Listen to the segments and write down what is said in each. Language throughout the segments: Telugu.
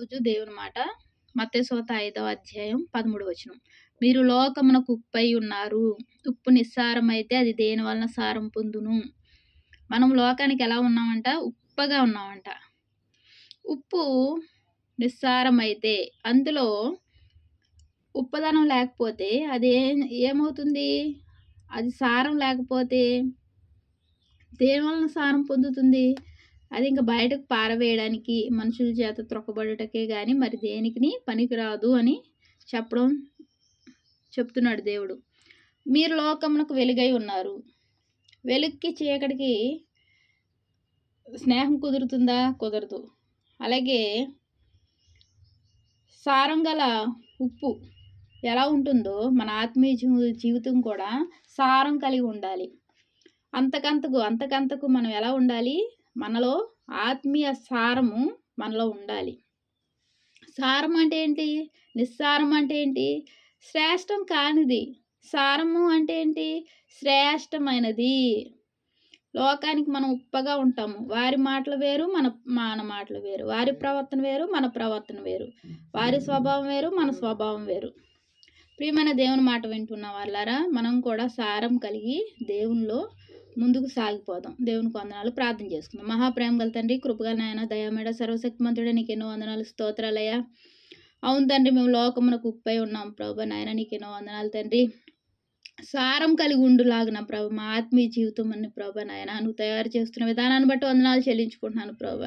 రోజు దేవుని మాట. మత్తేసోత ఐదవ అధ్యాయం పదమూడు వచనం. మీరు లోకమునకు ఉప్పై ఉన్నారు. ఉప్పు నిస్సారం అయితే అది దేని వలన సారం పొందును? మనం లోకానికి ఎలా ఉన్నామంట? ఉప్పగా ఉన్నామంట. ఉప్పు నిస్సారం అయితే అందులో ఉప్పదనం లేకపోతే అది ఏమవుతుంది? అది సారం లేకపోతే దేని వలన సారం పొందుతుంది? అది ఇంకా బయటకు పారవేయడానికి మనుషుల చేత త్రొక్కబడుటకే కానీ మరి దేనికి పనికిరాదు అని చెప్పడం చెప్తున్నాడు దేవుడు. మీరు లోకమునకు వెలుగై ఉన్నారు. వెలుక్కి చీకటికి స్నేహం కుదురుతుందా? కుదరదు. అలాగే సారం గల ఉప్పు ఎలా ఉంటుందో మన ఆత్మీయ జీవితం కూడా సారం కలిగి ఉండాలి. అంతకంతకు అంతకంతకు మనం ఎలా ఉండాలి? మనలో ఆత్మీయ సారము మనలో ఉండాలి. సారం అంటే ఏంటి? నిస్సారం అంటే ఏంటి? శ్రేష్టం కానిది. సారము అంటే ఏంటి? శ్రేష్టమైనది. లోకానికి మనం ఉప్పగా ఉంటాము. వారి మాటలు వేరు మన మన మాటలు వేరు. వారి ప్రవర్తన వేరు మన ప్రవర్తన వేరు. వారి స్వభావం వేరు మన స్వభావం వేరు. ప్రియమైన దేవుని మాట వింటున్న వాళ్ళారా మనం కూడా సారం కలిగి దేవునిలో ముందుకు సాగిపోదాం. దేవునికి వందనాలు. ప్రార్థన చేసుకుందాం. మహాప్రేమ గల తండ్రి కృపగా నాయన దయామేడ సర్వశక్తిమంతుడే నీకు ఎన్నో వందనాలు. స్తోత్రాలయ్యా. అవును తండ్రి మేము లోకమునకు ఉప్పై ఉన్నాం. ప్రభు నాయన నీకు ఎన్నో వందనాలు తండ్రి. సారం కలిగి ఉండులాగిన ప్రభు మా ఆత్మీయ జీవితం అని ప్రభు నాయన నువ్వు తయారు చేస్తున్న విధానాన్ని బట్టి వందనాలు చెల్లించుకుంటున్నాను ప్రభు.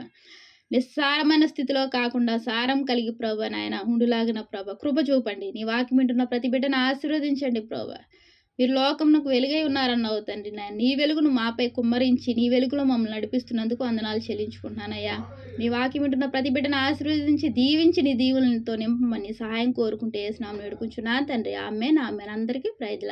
నిస్సారమైన స్థితిలో కాకుండా సారం కలిగి ప్రభు నాయన ఉండులాగిన ప్రభ కృప చూపండి. నీ వాక్యం ప్రతి బిడ్డను ఆశీర్వదించండి ప్రభా. మీరు లోకమునకు వెలుగై ఉన్నారన్నావు తండ్రి నీ వెలుగును మాపై కుమ్మరించి నీ వెలుగులో మమ్మల్ని నడిపిస్తున్నందుకు వందనాలు చెల్లించుకుంటున్నానయ్యా. నీ వాక్యం వింటున్న ప్రతి బిడ్డను ఆశీర్వదించి దీవించి నీ దీవులతో నింపమని సహాయం కోరుకుంటే వేసినాము వేడుకుంటున్నాను తండ్రి. ఆమె నా అందరికీ ప్రైజ్లా